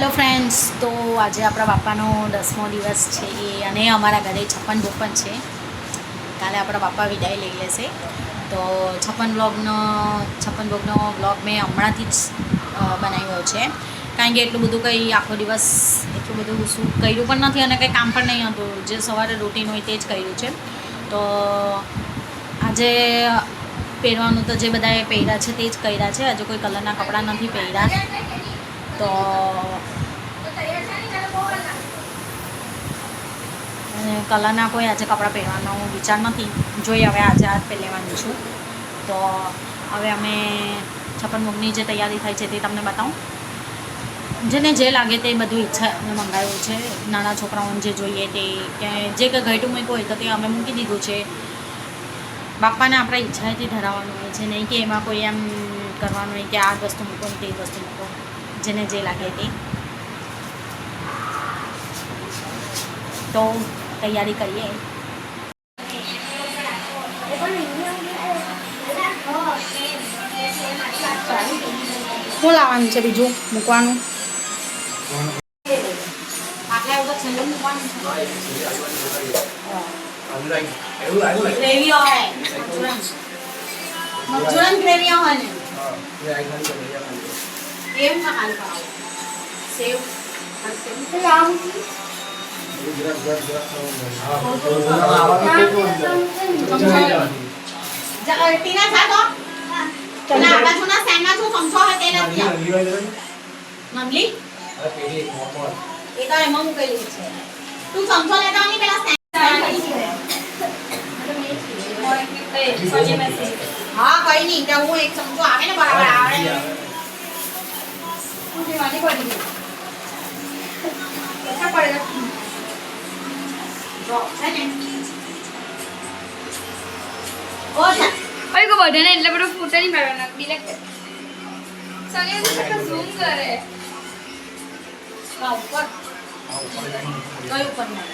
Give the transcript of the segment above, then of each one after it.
Hello friends તો આજે આપણા બાપાનો દસમો દિવસ છે અને અમારા ઘરે છપ્પન પણ છે. કાલે આપણા બાપા વિદાય લઈ લેશે. તો છપ્પન બ્લોગનો છપ્પન ભોગનો બ્લોગ મેં હમણાંથી જ બનાવ્યો છે. કારણ કે એટલું બધું કંઈ આખો દિવસ એટલું બધું શું કર્યું પણ નથી અને કંઈ કામ પણ નહીં હતું. જે સવારે રૂટીન હોય તે જ કર્યું છે. તો આજે પહેરવાનું તો જે બધાએ પહેર્યા છે તે જ કર્યા છે. આજે કોઈ કલરના કપડાં નથી પહેર્યા. તો કલરના કોઈ આજે કપડાં પહેરવાનો વિચાર નથી. જોઈ હવે આજે આજ પહેરી છું. તો હવે અમે છપ્પન મુગની જે તૈયારી થાય છે તે તમને બતાવું. જેને જે લાગે તે બધું ઈચ્છા અમે મંગાવ્યું છે. નાના છોકરાઓને જે જોઈએ તે કે જે કંઈ ઘટું મૂક્યું હોય તો તે અમે મૂકી દીધું છે. બાપાને આપણા ઈચ્છાએથી ધરાવવાનું હોય છે. નહીં કે એમાં કોઈ એમ કરવાનું હોય કે આ વસ્તુ મૂકો ને તે વસ્તુ મૂકો. જેને જે લાગે તે. તો તૈયારી કરીએ. શું લાવવાનું છે બીજું? મૂકવાનું? મચુરન ગ્રેવી હોય. ને. એમ ના હાલ કરાવો સેવ મમલી એ તો એમાં મૂકેલી છે. તું ચમચો લેતા નહીં પેલા હા કઈ નહીં. હું એક ચમચો આવે ને બરાબર આવે દેવાની પડી ગઈ કેટલા પડે છે ને છે ઓય કો બધાને એટલે બધું ફોટો નહીં પાડવાના ડિલેક્ટ સોનિયા તો કેટલો ઝૂમ કરે. હા, ઉપર. કઈ ઉપર નહીં?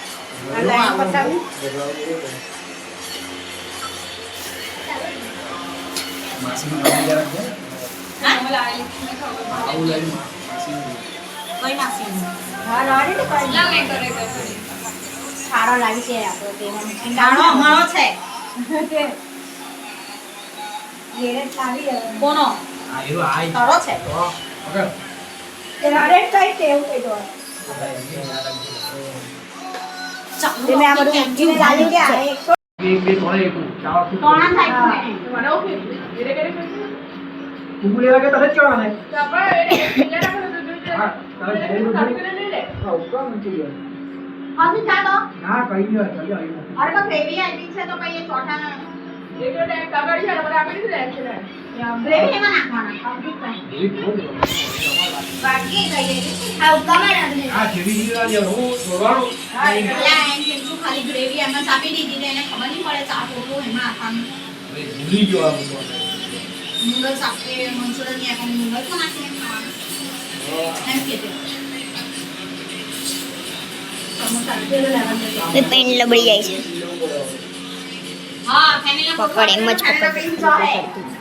હા મને લાવી મને ખબર કઈ માસી લાવ કઈ કરે કરે સારો લાગે છે આપણો તેમાં ગાણો અમારો છે. જ લાવી. કોનો? તારો છે? તો તે રાડેટ કઈ ટેવ કઈ દો તે મેં આ બધું ઊંઘીને લાવી કે આ તો હજી અરે તો ગ્રેવી આવી છે તો ગ્રેવી એમાં નાખવાના બાકી એમ કે ખાલી ગ્રેવી એમાં ચાપી દીધી ને એને ખબર નહીં પડે ચા પોતું એમાં આપવાનું. નૂડલ્સ સાપે મંચુરિયનની આપે નૂડલ્સમાં નાખીને પેન લબડી જાય છે. હા પકડ એમ જ પકડ.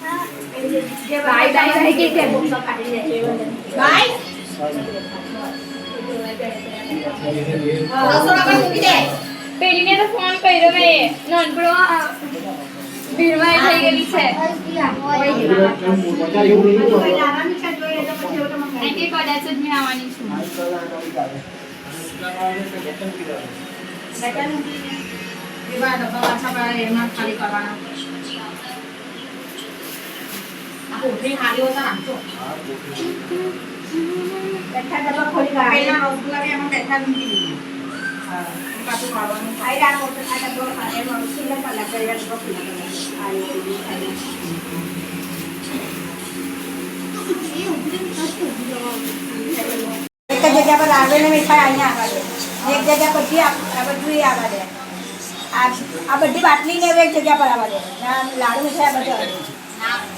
છે. બાય બાય બાય કે કે બાય રસોડા પર મૂકી દે પેલીને તો ફોન કર્યો મેં. નાનકડો ભીડમાં થઈ ગયેલી છે. કારણ કદાચ જ મેં આવવાની છું. એવા ડબ્બા પાછા પડે એમાં ખાલી કરવાના. એક જગ્યા પર રાંધેલી મીઠાઈ અહીંયા આગળ એક જગ્યા પછી આ બધું આવે આ બધી બાટલી ને એક જગ્યા પર આવે. લાડુ મીઠાઈ આ બધું.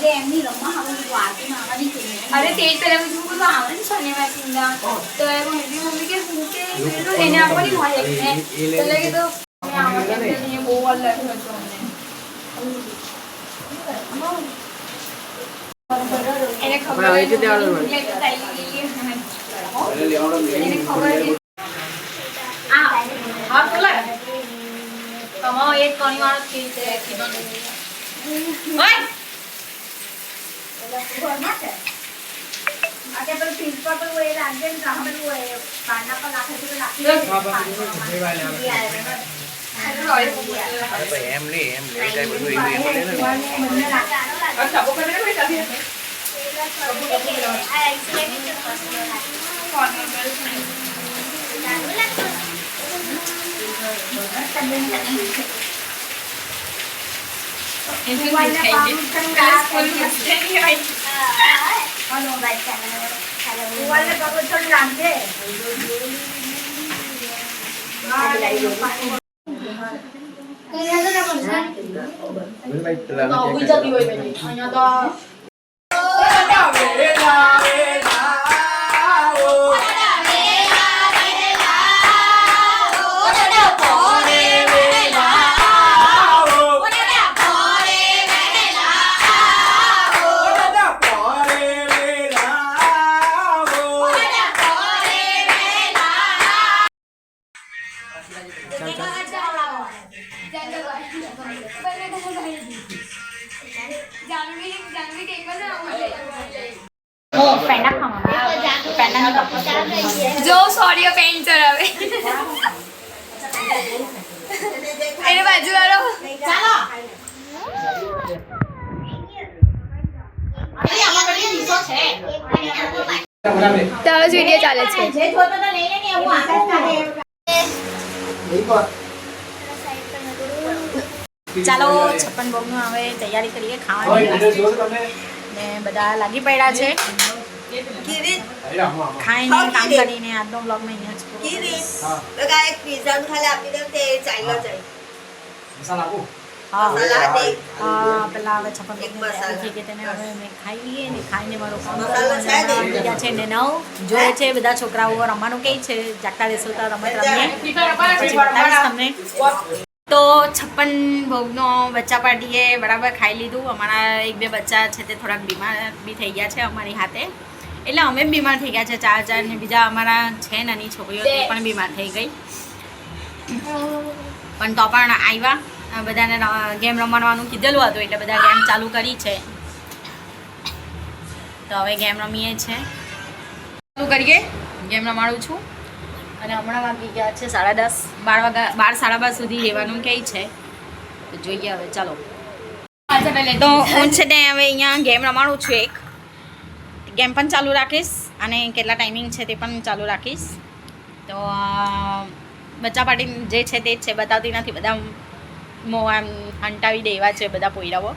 ટીના આડો રાખની કોણ છે આ બોલો હવે તમારી રીતે. Phone, phone, phone. જલ્દી કર. હમણાં નામ એટલે તમને જે કાંઈ તારે એવું છે ને, મારે આ વાઈની ચલાવવાની આવ્યો. ચાલ, ચાલ. અલગ અલગ અલગ અલગ ફ્લેવર ચાલ, દોરીને આવ. તો ના નાખી. હા. અરે એમની રમવા હવે વાતમાં આવવાની છે અરે તે જ પેલા બધું બધું આવે ને શનિવાર સિંગા તો એ મમ્મી મમ્મી કે હું કે પેલું એને આપવાની હોય એક એટલે કે તો એમ કરીને બહુ વાર લાગ્યો હતું અમને એને ખબર હોય. તો એને ખબર હતી. હા બોલે તમારો એક કણી વાળો છે ઓય એટલે ઘરમાં છે. પર પેલું એ રાખજે ને પેલું એ પાના પર નાખે તો નાખી દે. એમ લે બધું એવું એમ લે ને પણ સ્કૂલમાં સ્ટેન્ડ આવી. મોબાઈલને પકડ તો નાખજે. હા, લઈ લો તારો જ વીડિયો ચાલે છે. જે જોતો તો લઈ લે ને આકાશ કાઢે ચાલો છપ્પન ભોગનું હવે તૈયારી કરીએ ખાવાની ને બધા લાગી પડ્યા છે. ખાઈને કામ કરીને આજનો બ્લોગમાં અહીંયા જ પૂરો કરીશ. હા. હા. પેલા હવે છપ્પન થઈ ગઈ તેને હવે મેં ખાઈ લઈએ ને ખાઈને મારું કામ છે ને નવ. જોયે છે બધા છોકરાઓ રમવાનું કહે છે જાગતા રહેશું તો રમત રમીએ. બતાવીશ તમને. તો છપ્પન ભોગનો બચ્ચા પાર્ટીએ બરાબર ખાઈ લીધું. અમારા એક બે બચ્ચા છે તે થોડાક બીમાર બી થઈ ગયા છે અમારી હાથે. એટલે અમે બી બીમાર થઈ ગયા છે ચાર ચાર ને બીજા અમારા છે નાની છોકરીઓ તે પણ બીમાર થઈ ગઈ. પણ તો પણ આવ્યા. બધાને ગેમ રમવાનું કીધેલું હતું એટલે બધા ગેમ ચાલુ કરી છે. તો હવે ગેમ રમીએ છે. ચાલુ કરીએ. ગેમ રમાડું છું. અને હમણાં વાગી ગયા છે સાડા દસ. બાર વાગ્યા બાર સાડા બાર સુધી રહેવાનું કહે છે. તો જોઈએ હવે, ચાલો. તો હું છે ને હવે અહીંયા ગેમ રમાડું છું એક. ગેમ પણ ચાલુ રાખીશ અને કેટલા ટાઈમિંગ છે તે પણ ચાલુ રાખીશ. તો બચ્ચા પાર્ટી જે છે તે જ છે, બતાવતી નથી બધા મો આમ હંટાવી દે એવા છે બધા પોયરાઓ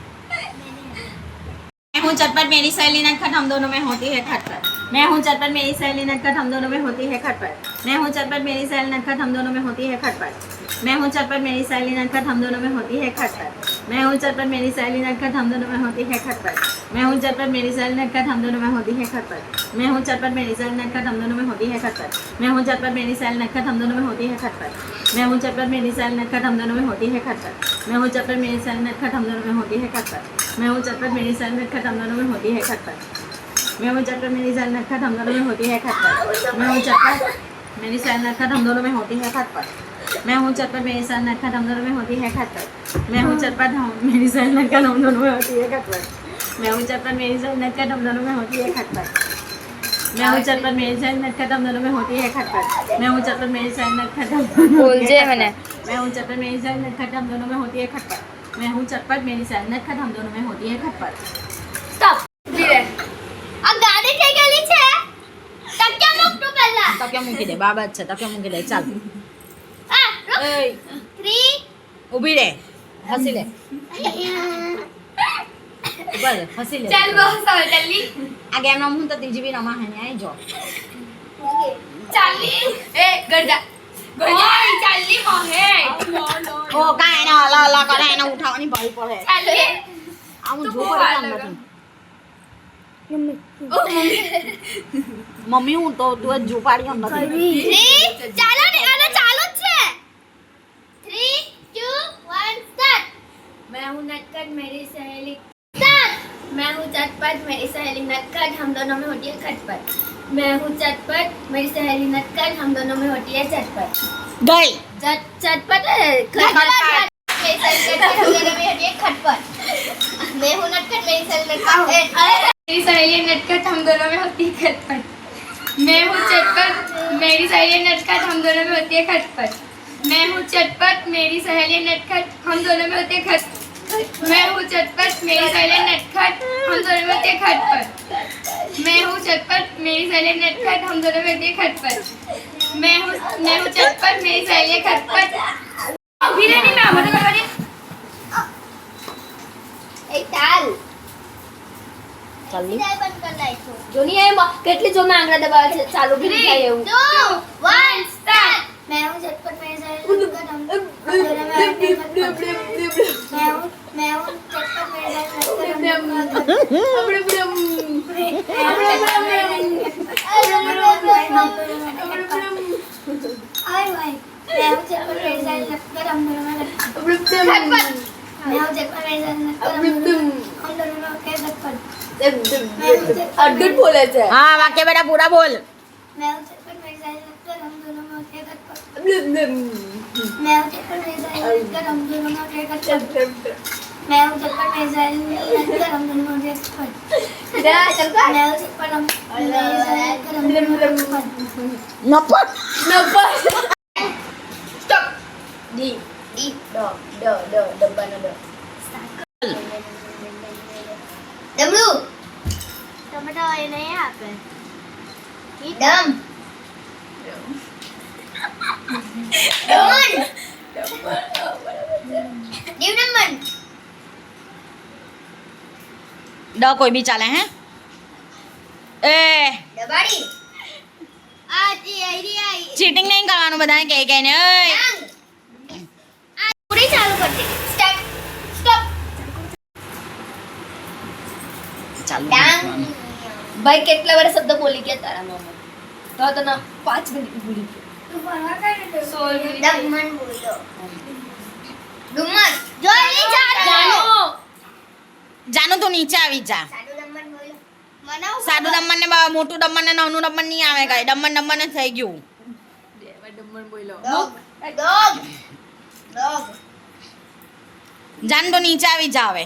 मैं हूँ चटपट मेरी सहेली नटखट हम दोनों में होती है खटपट मैं हूँ चटपट मेरी सहेली नटखट हम दोनों में होती है खटपट मैं हूँ चटपट मेरी सहेली नटखट हम दोनों में होती है खटपट मैं हूँ चटपट मेरी सहेली नटखट हम दोनों में होती है खटपट मैं हूँ चटपट मेरी सहेली नटखट हम दोनों में होती है खटपट। मैं हूँ चटपट मेरी सहेली नटखट हम दोनों में होती है खटपट। मैं हूँ चटपट मेरी सहेली नटखट हम दोनों में होती है खटपट। मैं हूँ चटपट मेरी सहेली नटखट हम दोनों में होती है खटपट। मैं हूँ चटपट मेरी सहेली नटखट हम दोनों में होती है खटपट। मैं हूँ चटपट मेरी सहेली नटखट हम दोनों में होती है खटपट। मैं हूँ चटपट मेरी सहेली नटखट हम दोनों में होती है खटपट। मैं हूँ चटपट मेरी साल नटखट हम दोनों में होती है खटपट। मैं हूँ चटपट मेरी साल नटखट हम दोनों में होती है खटपट। मैं हूँ चटपट मेरी साल नटखट हम दोनों में होती है खटपट मैं हूँ चटपट हम मेरी साल नटखट हम दोनों में होती है खटपट मैं हूँ चटपट मेरी साल नटखट हम दोनों में होती है खटपट मैं हूँ चटपट मेरी साल नटखट हम दोनों में होती है खटपट मैं हूँ चटपट मेरी साल नटखट हम दोनों में बोल होती जे है मैंने। खटपट। मैं हूँ चटपट मेरी साल नटखट हम दोनों में होती है खटपट मैं हूँ चटपट मेरी साल नटखट हम दोनों में होती है खटपट સ્ટોપ ઉભી રહે આ ગાડી થઈ ગયેલી છે તક્યા મૂકતું પહેલા તક્યા મૂકી દે બાબા જ છે તક્યા મૂકી દે ચાલ ઊભી રે હસી લે. ઉપર હસી લે. ચાલ બહુ હવે ચાલી. આ ગેમ રમું તો ત્રીજી બી રમા હે આઈ જો. ચાલી. એ ગરજા ચાલી ઓ કાંઈ એને હલા હલા કરે એને ઉઠાવવાની ભાઈ પડે. ચાલી. જો મમ્મી હું તો તું જ જો પાડી અંદરથી. ચાલો ને અને ચાલુ चटपट मेरी सहेली नटखट हम दोनों में होती है खटपट। मैं हूँ चटपट मेरी सहेली नटखट हम दोनों में होती है चटपट। चट चटपट खटपट। मेरी सहेली नटखट हम दोनों में होती है खटपट। मैं हूँ नटखट मेरी सहेली नटखट मेरी सहेली नटखट हम दोनों में होती है खटपट। मैं हूँ चटपट मेरी सहेली नटखट हम दोनों में होती है खटपट। मैं हूँ चटपट मेरी सहेली नटखट हम दोनों में होती है खट मैं हूँ चटपट मेरी सहेली नटखट हम दोनों में होती है खटपट मैं हूँ चटपट मेरी सहेली नटखट हम दोनों में होती है खटपट मैं हूँ मैं हूँ चटपट मेरी सहेली खटपट अभी नहीं मैं आवाज करवा रही એ ચાલ ચાલી સિલાઈ બંધ કરી નાખો જો નહીં એમ કેટલી જો મેં આંગળા દબાવે છે ચાલુ બી નહીં થાય એવું ટુ વન સ્ટાર્ટ मैं हूँ झटपट मेरे सारे नटखट हम दोनों में होती है खटपट मैं हूँ मैं हूँ झटपट मेरे सारे नटखट हम दोनों में होती है हाय भाई मैं हूँ झटपट मेरे सारे नटखट हम दोनों में खटपट मैं हूँ झटपट मेरे सारे नटखट हम दोनों में हम दोनों में होती है खटपट मैं हूँ झटपट અડધું જ બોલે છે હા વાક્ય બેટા પૂરા બોલ मैं हूँ झटपट मेरे सारे नटखट हम दोनों में होती है खटपट मैं हूँ झटपट मेरे सारे नटखट हम दोनों में Mel, cepat mezal ni dalam dunia dia cepat. Dah cepat. Mel cepat dalam mezal dalam dunia dia cepat. Nampak? Nampak. Stop. Di. Di. Do. Do. Do. Do. Do. Do. Dem lu. Dem ada yang naya apa? Dem. Dem. Dem. Dem. Dem. Dem. Dem. Dem. Dem. Dem. Dem. ડ કોઈ બી ચાલે હે? એ. દબાડી. આ cheating નહીં કરવાનું બધાને કહે કે ને પૂરી ચાલુ કરતી સ્ટેપ સ્ટોપ ચાલુ ભાઈ કેટલા વાર શબ્દ બોલી ગયા તારા મમ્મી તો તને પાંચ મિનિટ ભૂલી ગયો. ડમન બોલ્યો. ડમન જોઈ ચાલો જાનું તું નીચે આવી જા. સાદું દમણ ને મોટું દમણ ને નાનું દમણ નહીં આવે કઈ દમણ દમણ જ થઈ ગયું. ડોગ. ડોગ. ડોગ. જાન તો નીચે આવી જા હવે.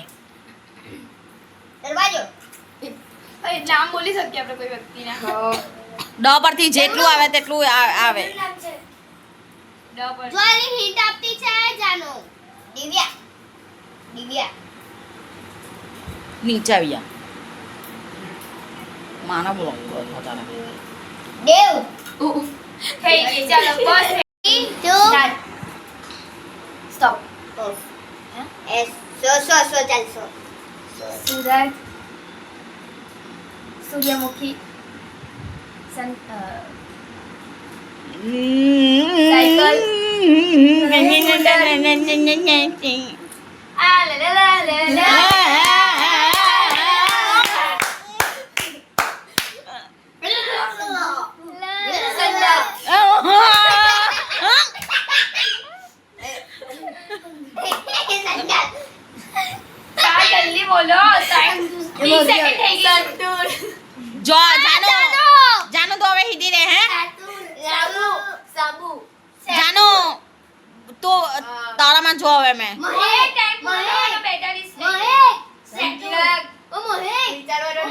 નામ બોલી શકીએ આપણે કોઈ વ્યક્તિને? ડ પરથી જેટલું આવે તેટલું આવે. ડ પર જો આની હિન્ટ આપતી છે જાનો. દિવ્યા. દિવ્યા. નીચે આવી જા માના બોલો પોતાને દેવ થઈ ગઈ ચાલો બસ સ્ટોપ એસ સો સો સો ચાલશો સુરજ સૂર્યમુખી સન સાયકલ ના ના ના ના ના ના ના ના બોલો 30 સેકન્ડ થઈ ગયા જો જાનો. જાનો. તો હવે હિન્દી રે હે? સાબુ સાબુ. જાનો. તો તારામાં જો હવે મેં. મહે ટાઈપ બોલવાનો 45 મહે સેકન્ડ. ઓ મહે વિચારવાનો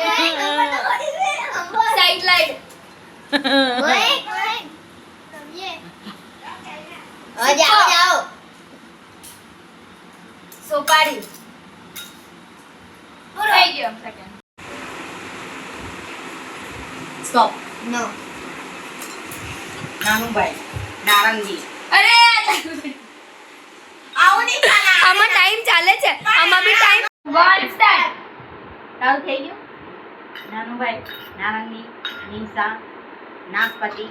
સાઈડ લાઈટ મહે મહે જાઓ જાઓ. સોપારી. થઈ ગયો. સેકન્ડ સ્ટોપ નો નાનુભાઈ નારંગી. અરે આવું નહીં આમાં ટાઈમ ચાલે છે. આમાં બી ટાઈમ વન સ્ટાર્ટ તારું થઈ ગયું? નાનુભાઈ નારંગી નિશા નાગપતિ.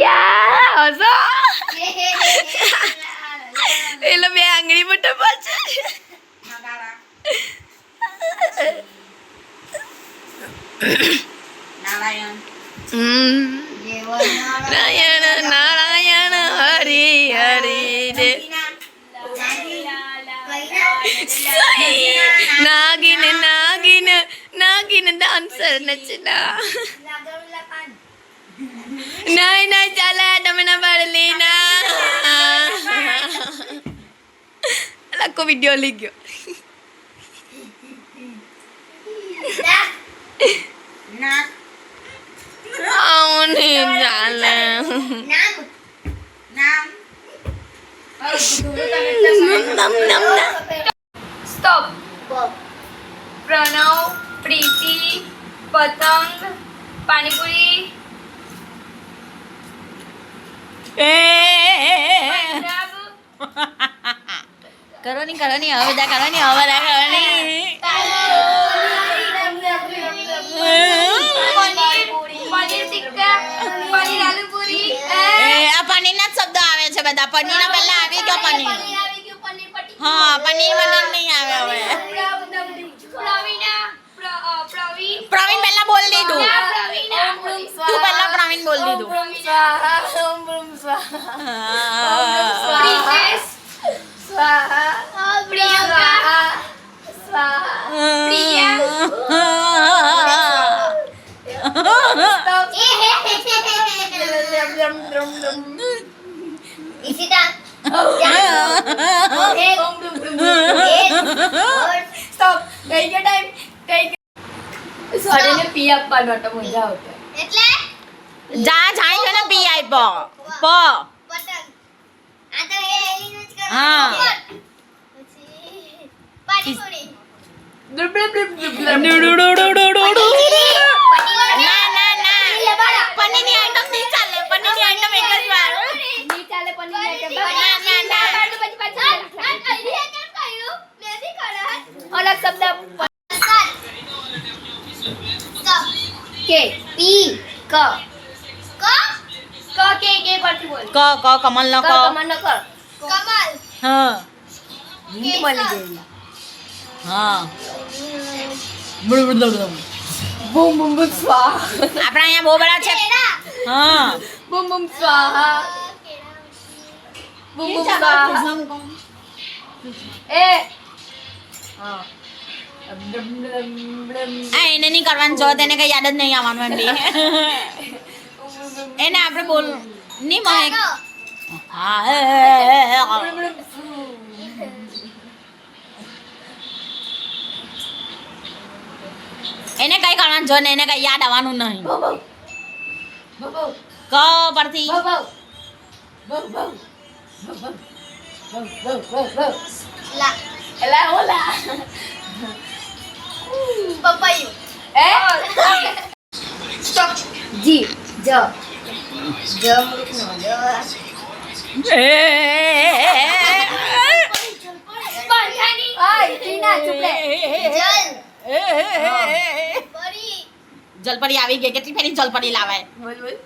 યા હસો. એટલે બે આંગળી મોટો પાછળ નગારા નારાયણ નારાયણ નારાયણ હરિ હરિ રે નાગિન નાગિન નાગિન ડાન્સર નચના નહીં નહીં ચાલે તમે ના પાડેલી ના આખો વીડિયો લઈ ગયો નાક આવું નહીં ચાલે નામ સ્ટોપ પ્રણવ પ્રીતિ પતંગ પાણીપુરી પંજાબ કરો ની કરો ની હવે બધા કરો ની હવે બધા કરો ની પનીર પનીર પનીર આ પનીરના જ શબ્દો આવે છે બધા. પનીર પહેલા આવી ગયો પનીર. હા પનીર પનીર નહીં આવે હવે. પ્રવીણા પહેલા બોલ દીધું ના, તું પહેલા પ્રવીણ બોલ દીધું પ્રિન્સેસ પી આપવાનો હતો મજા આવતો એટલે અલગ શબ્દ કે પી ક ક કે કે પરથી બોલ ક ક કમલ ન ક કમલ ન કર હા ની મળી ગઈ હા બૂમ બૂમ બૂમ સ્વાહા. આપણા અહીંયા બહુ બધા છે. હા. બૂમ બૂમ સ્વાહા. બૂમ બૂમ સ્વાહા એ. હા આ એને નહીં કરવાનું જો તેને કઈ યાદ જ નહીં આવવાનું એમ બી. એને આપણે બોલ નહીં મહેક હા એ, એ, એ, એ, એ. એને કઈ કરવાનું જો ને એને કઈ યાદ આવવાનું નહીં. ક પરથી. એલા ઓલા. એ સ્ટોપ. જી જ સ્પંજાની હાય ટીના ચૂપ રે. જલપરી. આવી ગઈ કેટલી ફેરી જલપરી લાવે બોલ બોલ.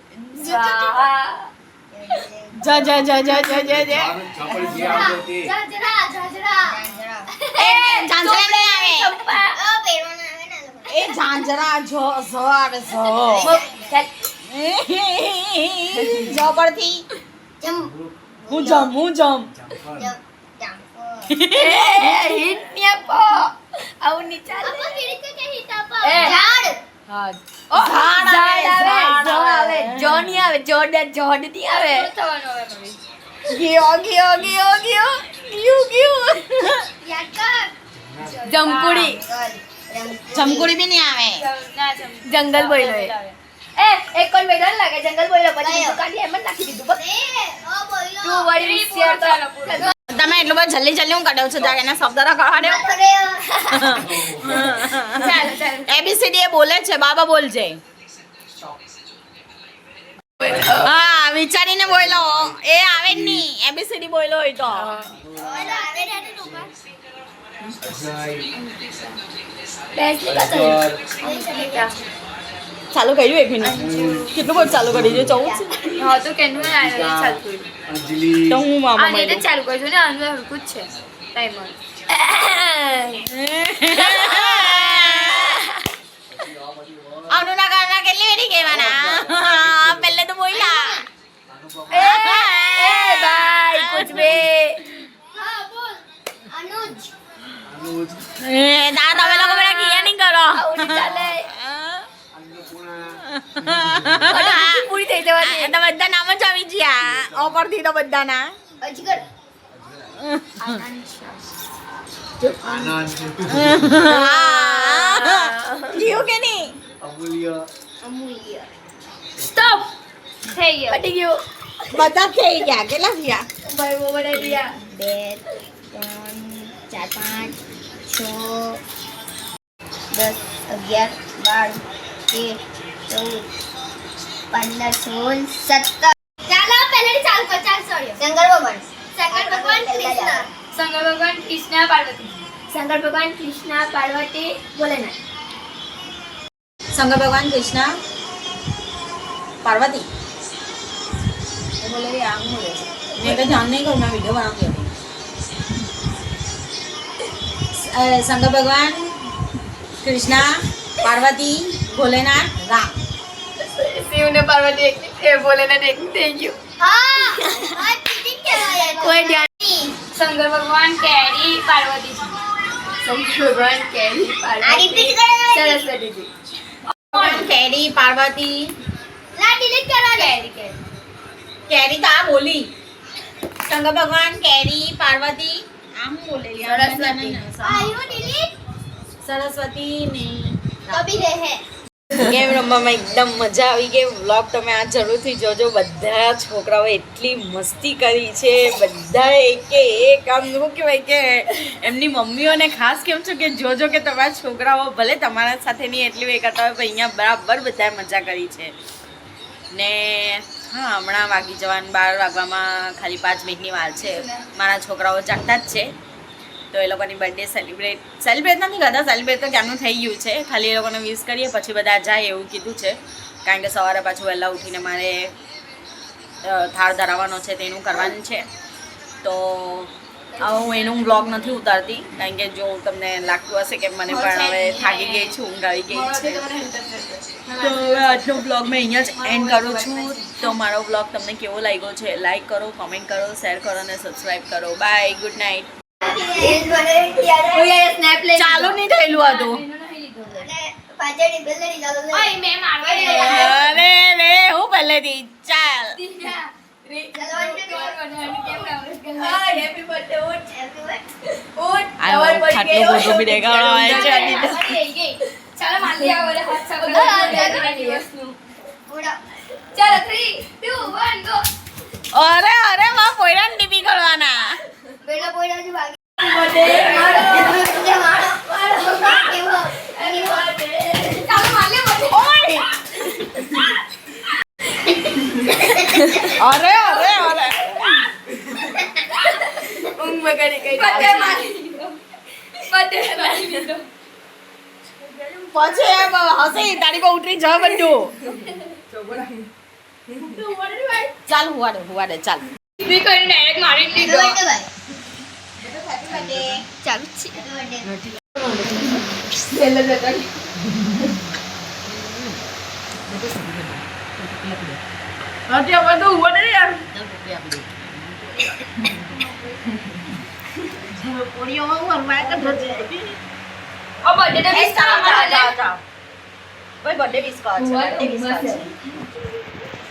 જ જ જ જ જ જ જ છાપડી જે આવતો. તે એ ઝાંઝરા નહીં આવે. એ ઝાંઝરા જો ઝ આવે ઝ જ પરથી હું જમ હું જમ. હિટની આવું ની ચાલે એ હા ઓ ઝાડ આવે ઝાડ ઝાડ આવે આવે. જો નહીં આવે જોડ જોડ નહીં આવે ગયો ગયો ગયો ગયો ગયું ગયું જમકુડી જમકુડી બી નહીં આવે જંગલ બોયલો એ એ એક કોણ બેઠો લાગે જંગલ બોયલો પછી બીજું કાઢી એમ જ નાખી દીધું બસ તું વળી શેર તો તમે એટલું બધું જલ્દી જલ્દી હું કઢાવ છું. એના શબ્દ તો દો ચાલો એબીસીડી એ બોલે છે. બાબા બોલજે. હા વિચારીને બોલો. એ આવે જ નહીં. એબીસીડી બોલો હોય તો. ચાલુ કર્યું એક મિનિટ. કેટલું બધું ચાલુ કરી દઉં? ચૌદ? છે હા તો કેનું તો હું મામા આને તો ચાલુ કરજો ને આનું હરકું જ છે. ટાઈમર. અનુના કારણે કેટલી વેરી કહેવાના? પહેલે તો બોલ્યા. એ ભાઈ કુછ બે. તો બધા નામ જ આવી ગયા. ઓપરથી તો બધાના. અજગર જીવ કે નહીં? અમૂલ્ય. અમૂલ્ય. સ્ટોપ થઈ ગયો. પટી ગયો. બધા થઈ ગયા. કેટલા થયા? ભાઈ દિયા બે ત્રણ ચાર પાંચ છ દસ અગિયાર બાર તેર ચૌદ પંદર સોળ સત્તર ચાલો પહેલેથી ચાલુ કર ચાલ સોરી શંકર ભગવાન શંકર ભગવાન કૃષ્ણ શંકર ભગવાન કૃષ્ણ પાર્વતી શંકર ભગવાન કૃષ્ણ પાર્વતી ભોલેનાથ શંકર ભગવાન કૃષ્ણ પાર્વતી એ બોલે રે આમ બોલે મેં તો ધ્યાન નહીં કરું મેં વીડિયો બનાવતી હતી અ, શંકર ભગવાન શિવ ને પાર્વતી એક એ ભોલેનાથ એક થઈ ગયું. કોઈ ધ્યાન શંકર ભગવાન કેરી પાર્વતી. શંકર ભગવાન કેરી પાર્વતી. સરસ્વતીજી કેરી પાર્વતી. કરો તો આ બોલી. શંકર ભગવાન કેરી પાર્વતી. આમ બોલે સરસ્વતી. સરસ્વતી ને બી રહે. ગેમ રમવામાં એકદમ મજા આવી ગઈ વ્લોગ તમે આ જરૂરથી જોજો. બધા છોકરાઓ એટલી મસ્તી કરી છે. બધા એકે એક આમ શું કહેવાય કે એમની મમ્મીઓને ખાસ કેમ છું કે જોજો કે તમારા છોકરાઓ ભલે તમારા સાથે નહીં એટલી એ કરતા હોય, પણ અહીંયા બરાબર બધાએ મજા કરી છે. ને હા, હમણાં વાગી જવાનું, બાર વાગવામાં ખાલી પાંચ મિનિટની વાર છે. મારા છોકરાઓ જાગતા જ છે. તો એ લોકોની બર્થડે સેલિબ્રેટ સેલિબ્રેટ નથી કરતા સેલિબ્રેટ તો ક્યારનું થઈ ગયું છે. ખાલી એ લોકોને વિશ કરીએ પછી બધા જાય એવું કીધું છે. કારણ કે સવારે પાછું વહેલા ઉઠીને મારે થાળ ધરાવવાનો છે તેનું કરવાનું છે. તો હું એનું બ્લોગ નથી ઉતારતી કારણ કે જો તમને લાગતું હશે કે મને પણ હવે થાકી ગઈ છું ઊંઘ આવી ગઈ છે. તો. હવે આજનો બ્લોગ મેં અહીંયા જ એન્ડ કરું છું. તો મારો બ્લોગ તમને કેવો લાગ્યો છે લાઈક કરો કોમેન્ટ કરો શેર કરો અને સબસ્ક્રાઈબ કરો. બાય ગુડ નાઇટ ચાલુ નહીં થયેલું મારવા અરે રે હું પહેલેથી ચાલ ચાલો, one, two, three. Happy birthday ઉઠ Happy birthday. ઉઠ આયો સવાર પડી ખાટલો ગયો. ગોટો બી દેખાડો આવે છે આની તો. થઈ ગઈ ચાલો માલી આવો રે હાથ સાફ બધા હાથ કરી સાફ કરી. દિવસનું ઉડો. ચાલો 3 2 1 ગો અરે અરે માં પોયરાને ટીપી કરવાના પેલો પોઈડાથી ભાગી. અરે અરે અરે ઊંઘ બગાડી ગઈ. પતે મારી પતે મારી પછી એમ હસી તારી કો ઉતરી જા બધું ચાલ હુવાડે હુવાડે ચાલ દીકરીને ડાયરેક્ટ મારી દીધો બર્થડે વિશ કરો બર્થડે વિશ કરો